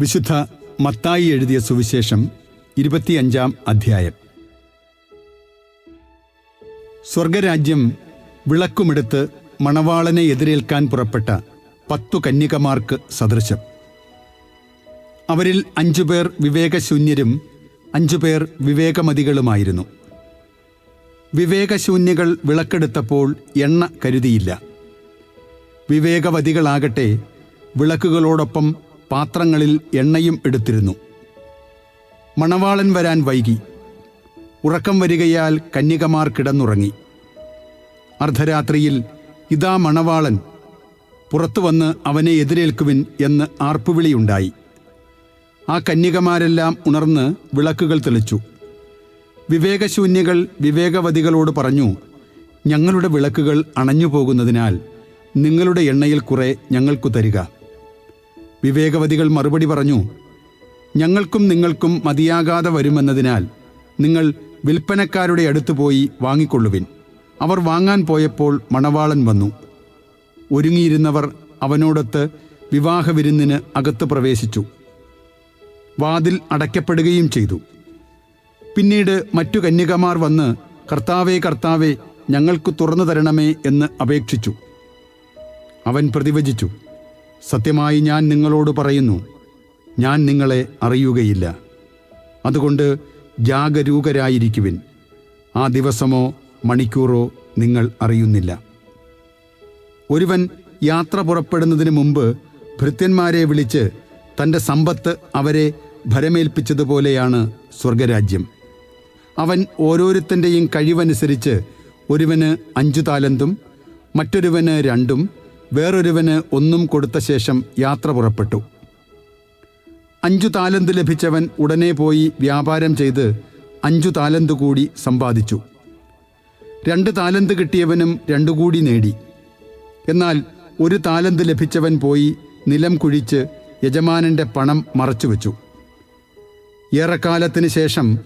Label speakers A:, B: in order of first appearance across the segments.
A: വിശുദ്ധ മത്തായി എഴുതിയ സുവിശേഷം ഇരുപത്തിയഞ്ചാം അധ്യായം. സ്വർഗരാജ്യം വിളക്കുമെടുത്ത് മണവാളനെ എതിരേൽക്കാൻ പുറപ്പെട്ട പത്തു കന്യകമാർക്ക് സദൃശം. അവരിൽ അഞ്ചുപേർ വിവേകശൂന്യരും അഞ്ചുപേർ വിവേകമതികളുമായിരുന്നു. വിവേകശൂന്യകൾ വിളക്കെടുത്തപ്പോൾ എണ്ണ കരുതിയില്ല. വിവേകവതികളാകട്ടെ വിളക്കുകളോടൊപ്പം പാത്രങ്ങളിൽ എണ്ണയും എടുത്തിരുന്നു. മണവാളൻ വരാൻ വൈകി. ഉറക്കം വരികയാൽ കന്യകമാർ കിടന്നുറങ്ങി. അർദ്ധരാത്രിയിൽ ഇതാ മണവാളൻ. പുറത്തു വന്ന് അവനെ എതിരേൽക്കുവിൻ എന്ന് ആർപ്പുവിളിയുണ്ടായി. ആ കന്യകമാരെല്ലാം ഉണർന്ന് വിളക്കുകൾ തെളിച്ചു. വിവേകശൂന്യകൾ വിവേകവതികളോട് പറഞ്ഞു ഞങ്ങളുടെ വിളക്കുകൾ അണഞ്ഞു പോകുന്നതിനാൽ നിങ്ങളുടെ എണ്ണയിൽ കുറെ ഞങ്ങൾക്കു തരിക. വിവേകവതികൾ മറുപടി പറഞ്ഞു ഞങ്ങൾക്കും നിങ്ങൾക്കും മതിയാകാതെ വരുമെന്നതിനാൽ നിങ്ങൾ വിൽപ്പനക്കാരുടെ അടുത്ത് പോയി വാങ്ങിക്കൊള്ളുവിൻ. അവർ വാങ്ങാൻ പോയപ്പോൾ മണവാളൻ വന്നു. ഒരുങ്ങിയിരുന്നവർ അവനോടൊത്ത് വിവാഹവിരുന്നിന് അകത്ത് പ്രവേശിച്ചു. വാതിൽ അടയ്ക്കപ്പെടുകയും ചെയ്തു. പിന്നീട് മറ്റു കന്യകമാർ വന്ന് കർത്താവേ കർത്താവേ ഞങ്ങൾക്ക് തുറന്നു തരണമേ എന്ന് അപേക്ഷിച്ചു. അവൻ പ്രതിവചിച്ചു സത്യമായി ഞാൻ നിങ്ങളോട് പറയുന്നു. ഞാൻ നിങ്ങളെ അറിയുകയില്ല. അതുകൊണ്ട് ജാഗരൂകരായിരിക്കുവിൻ. ആ ദിവസമോ മണിക്കൂറോ നിങ്ങൾ അറിയുന്നില്ല. ഒരുവൻ യാത്ര പുറപ്പെടുന്നതിന് മുമ്പ് ഭൃത്യന്മാരെ വിളിച്ച് തന്റെ സമ്പത്ത് അവരെ ഭരമേൽപ്പിച്ചതുപോലെയാണ് സ്വർഗരാജ്യം. അവൻ ഓരോരുത്തന്റെയും കഴിവനുസരിച്ച് ഒരുവന് അഞ്ചു താലന്തും മറ്റൊരുവന് രണ്ടും വേറൊരുവന് ഒന്നും കൊടുത്ത ശേഷം യാത്ര പുറപ്പെട്ടു. അഞ്ചു താലന്ത് ലഭിച്ചവൻ ഉടനെ പോയി വ്യാപാരം ചെയ്ത് അഞ്ചു താലന്ത് കൂടി സമ്പാദിച്ചു. രണ്ട് താലന്ത് കിട്ടിയവനും രണ്ടു കൂടി നേടി. എന്നാൽ ഒരു താലന്ത് ലഭിച്ചവൻ പോയി നിലം കുഴിച്ച് യജമാനന്റെ പണം മറച്ചുവെച്ചു. ഏറെക്കാലത്തിന് ശേഷം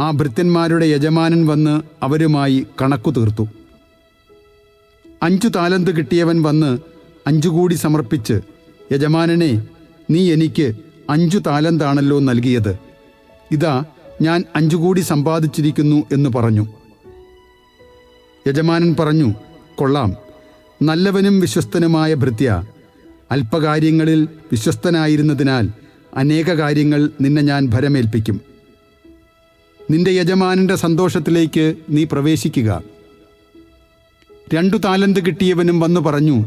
A: ആ ഭൃത്യന്മാരുടെ യജമാനൻ വന്ന് അവരുമായി കണക്കു തീർത്തു അഞ്ചു താലന്ത് കിട്ടിയവൻ വന്ന് അഞ്ചു കൂടി സമർപ്പിച്ച് യജമാനനെ നീ എനിക്ക് അഞ്ചു താലന്താണല്ലോ നൽകിയത്. ഇതാ ഞാൻ അഞ്ചു കൂടി സമ്പാദിച്ചിരിക്കുന്നു എന്ന് പറഞ്ഞു. യജമാനൻ പറഞ്ഞു കൊള്ളാം. നല്ലവനും വിശ്വസ്തനുമായ ഭൃത്യ അല്പകാര്യങ്ങളിൽ വിശ്വസ്തനായിരുന്നതിനാൽ അനേക കാര്യങ്ങൾ നിന്നെ ഞാൻ ഭരമേൽപ്പിക്കും. നിന്റെ യജമാനന്റെ സന്തോഷത്തിലേക്ക് നീ പ്രവേശിക്കുക. രണ്ടു താലന്ത് കിട്ടിയവനും വന്നു പറഞ്ഞു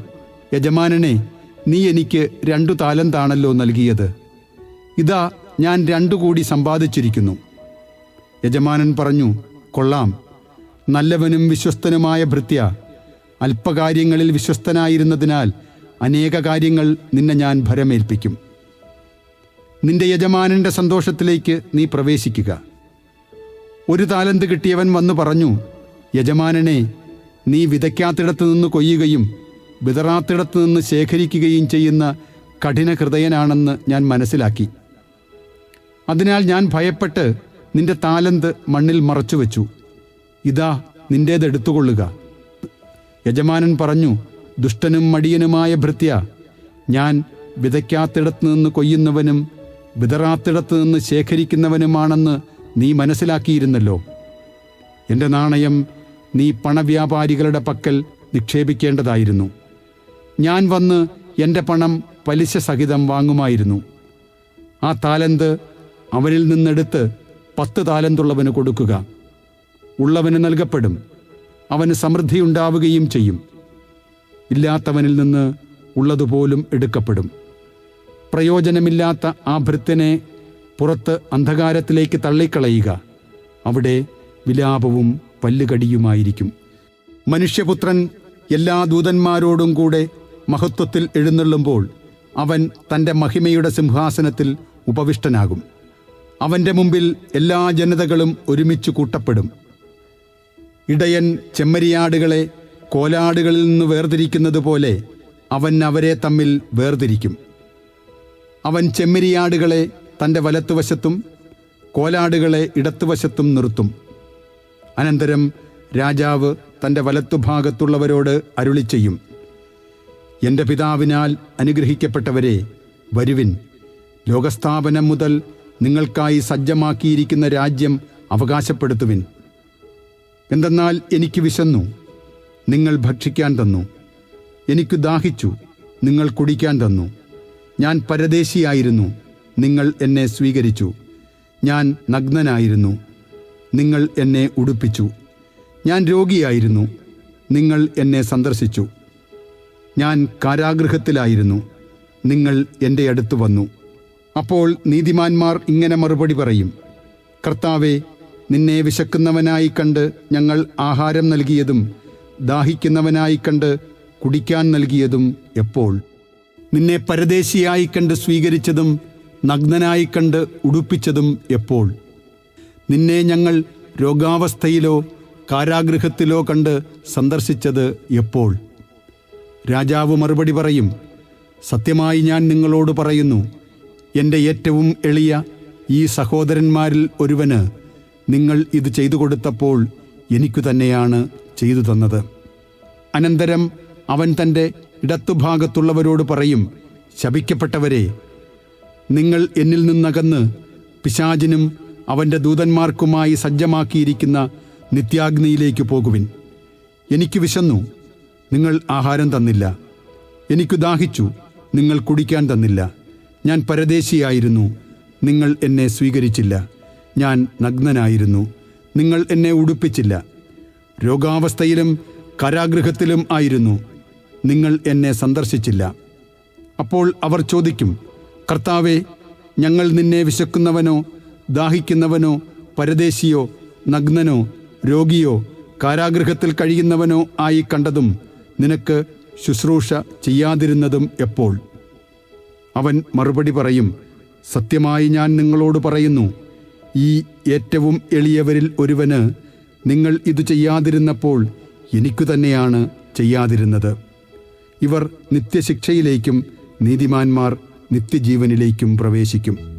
A: യജമാനനെ നീ എനിക്ക് രണ്ടു താലന്താണല്ലോ നൽകിയത്. ഇതാ ഞാൻ രണ്ടു കൂടി സമ്പാദിച്ചിരിക്കുന്നു. യജമാനൻ പറഞ്ഞു കൊള്ളാം. നല്ലവനും വിശ്വസ്തനുമായ ഭൃത്യ അല്പകാര്യങ്ങളിൽ വിശ്വസ്തനായിരുന്നതിനാൽ അനേക കാര്യങ്ങൾ നിന്നെ ഞാൻ ഭരമേൽപ്പിക്കും. നിന്റെ യജമാനന്റെ സന്തോഷത്തിലേക്ക് നീ പ്രവേശിക്കുക. ഒരു താലന്ത് കിട്ടിയവൻ വന്നു പറഞ്ഞു യജമാനനെ നീ വിതയ്ക്കാത്തിടത്ത് നിന്ന് കൊയ്യുകയും വിതറാത്തിടത്ത് നിന്ന് ശേഖരിക്കുകയും ചെയ്യുന്ന കഠിന ഹൃദയനാണെന്ന് ഞാൻ മനസ്സിലാക്കി. അതിനാൽ ഞാൻ ഭയപ്പെട്ട് നിന്റെ താലന്ത് മണ്ണിൽ മറച്ചു മറച്ചുവെച്ചു. ഇതാ നിന്റേതെടുത്തുകൊള്ളുക യജമാനൻ പറഞ്ഞു ദുഷ്ടനും മടിയനുമായ ഭൃത്യ ഞാൻ വിതയ്ക്കാത്തിടത്ത് നിന്ന് കൊയ്യുന്നവനും വിതറാത്തിടത്ത് നിന്ന് ശേഖരിക്കുന്നവനുമാണെന്ന് നീ മനസ്സിലാക്കിയിരുന്നല്ലോ. എന്റെ നാണയം നീ പണവ്യാപാരികളുടെ പക്കൽ നിക്ഷേപിക്കേണ്ടതായിരുന്നു. ഞാൻ വന്ന് എന്റെ പണം പലിശ സഹിതം വാങ്ങുമായിരുന്നു. ആ താലന്ത് അവനിൽ നിന്നെടുത്ത് പത്ത് താലന്തുള്ളവന് കൊടുക്കുക. ഉള്ളവന് നൽകപ്പെടും. അവന് സമൃദ്ധിയുണ്ടാവുകയും ചെയ്യും. ഇല്ലാത്തവനിൽ നിന്ന് ഉള്ളതുപോലും എടുക്കപ്പെടും. പ്രയോജനമില്ലാത്ത ആ ഭൃത്യനെ പുറത്ത് അന്ധകാരത്തിലേക്ക് തള്ളിക്കളയുക. അവിടെ വിലാപവും പല്ലുകടിയുമായിരിക്കും. മനുഷ്യപുത്രൻ എല്ലാ ദൂതന്മാരോടും കൂടെ മഹത്വത്തിൽ എഴുന്നള്ളുമ്പോൾ അവൻ തന്റെ മഹിമയുടെ സിംഹാസനത്തിൽ ഉപവിഷ്ടനാകും. അവന്റെ മുമ്പിൽ എല്ലാ ജനതകളും ഒരുമിച്ച് കൂട്ടപ്പെടും. ഇടയൻ ചെമ്മരിയാടുകളെ കോലാടുകളിൽ നിന്ന് വേർതിരിക്കുന്നത് പോലെ അവൻ അവരെ തമ്മിൽ വേർതിരിക്കും. അവൻ ചെമ്മരിയാടുകളെ തന്റെ വലത്തുവശത്തും കോലാടുകളെ ഇടത്തുവശത്തും നിർത്തും. അനന്തരം രാജാവ് തന്റെ വലത്തുഭാഗത്തുള്ളവരോട് അരുളി ചെയ്യും എന്റെ പിതാവിനാൽ അനുഗ്രഹിക്കപ്പെട്ടവരെ വരുവിൻ. ലോകസ്ഥാപനം മുതൽ നിങ്ങൾക്കായി സജ്ജമാക്കിയിരിക്കുന്ന രാജ്യം അവകാശപ്പെടുത്തുവിൻ. എന്തെന്നാൽ എനിക്ക് വിശന്നു. നിങ്ങൾ ഭക്ഷിക്കാൻ തന്നു. എനിക്ക് ദാഹിച്ചു. നിങ്ങൾ കുടിക്കാൻ തന്നു. ഞാൻ പരദേശിയായിരുന്നു. നിങ്ങൾ എന്നെ സ്വീകരിച്ചു. ഞാൻ നഗ്നനായിരുന്നു. നിങ്ങൾ എന്നെ ഉടുപ്പിച്ചു. ഞാൻ രോഗിയായിരുന്നു. നിങ്ങൾ എന്നെ സന്ദർശിച്ചു. ഞാൻ കാരാഗൃഹത്തിലായിരുന്നു. നിങ്ങൾ എന്റെ അടുത്ത് വന്നു. അപ്പോൾ നീതിമാന്മാർ ഇങ്ങനെ മറുപടി പറയും. കർത്താവെ നിന്നെ വിശക്കുന്നവനായി കണ്ട് ഞങ്ങൾ ആഹാരം നൽകിയതും ദാഹിക്കുന്നവനായി കണ്ട് കുടിക്കാൻ നൽകിയതും എപ്പോൾ? നിന്നെ പരദേശിയായി കണ്ട് സ്വീകരിച്ചതും നഗ്നനായി കണ്ട് ഉടുപ്പിച്ചതും എപ്പോൾ? നിന്നെ ഞങ്ങൾ രോഗാവസ്ഥയിലോ കാരാഗൃഹത്തിലോ കണ്ട് സന്ദർശിച്ചത് എപ്പോൾ? രാജാവ് മറുപടി പറയും സത്യമായി ഞാൻ നിങ്ങളോട് പറയുന്നു എന്റെ ഏറ്റവും എളിയ ഈ സഹോദരന്മാരിൽ ഒരുവന് നിങ്ങൾ ഇത് ചെയ്തു കൊടുത്തപ്പോൾ എനിക്കു തന്നെയാണ് ചെയ്തു തന്നത്. അനന്തരം അവൻ തന്റെ ഇടത്തുഭാഗത്തുള്ളവരോട് പറയും ശപിക്കപ്പെട്ടവരെ നിങ്ങൾ എന്നിൽ നിന്നകന്ന് പിശാചിനും അവന്റെ ദൂതന്മാർക്കുമായി സജ്ജമാക്കിയിരിക്കുന്ന നിത്യാഗ്നിയിലേക്ക് പോകുവിൻ. എനിക്ക് വിശന്നു നിങ്ങൾ ആഹാരം തന്നില്ല. എനിക്ക് ദാഹിച്ചു നിങ്ങൾ കുടിക്കാൻ തന്നില്ല. ഞാൻ പരദേശിയായിരുന്നു നിങ്ങൾ എന്നെ സ്വീകരിച്ചില്ല. ഞാൻ നഗ്നനായിരുന്നു നിങ്ങൾ എന്നെ ഉടുപ്പിച്ചില്ല. രോഗാവസ്ഥയിലും കരാഗ്രഹത്തിലും ആയിരുന്നു നിങ്ങൾ എന്നെ സന്ദർശിച്ചില്ല. അപ്പോൾ അവർ ചോദിക്കും കർത്താവെ ഞങ്ങൾ നിന്നെ വിശക്കുന്നവനോ ദാഹിക്കുന്നവനോ പരദേശിയോ നഗ്നനോ രോഗിയോ കാരാഗൃഹത്തിൽ കഴിയുന്നവനോ ആയി കണ്ടതും നിനക്ക് ശുശ്രൂഷ ചെയ്യാതിരുന്നതും എപ്പോൾ? അവൻ മറുപടി പറയും സത്യമായി ഞാൻ നിങ്ങളോട് പറയുന്നു ഈ ഏറ്റവും എളിയവരിൽ ഒരുവന് നിങ്ങൾ ഇത് ചെയ്യാതിരുന്നപ്പോൾ എനിക്കു തന്നെയാണ് ചെയ്യാതിരുന്നത്. ഇവർ നിത്യശിക്ഷയിലേക്കും നീതിമാന്മാർ നിത്യജീവനിലേക്കും പ്രവേശിക്കും.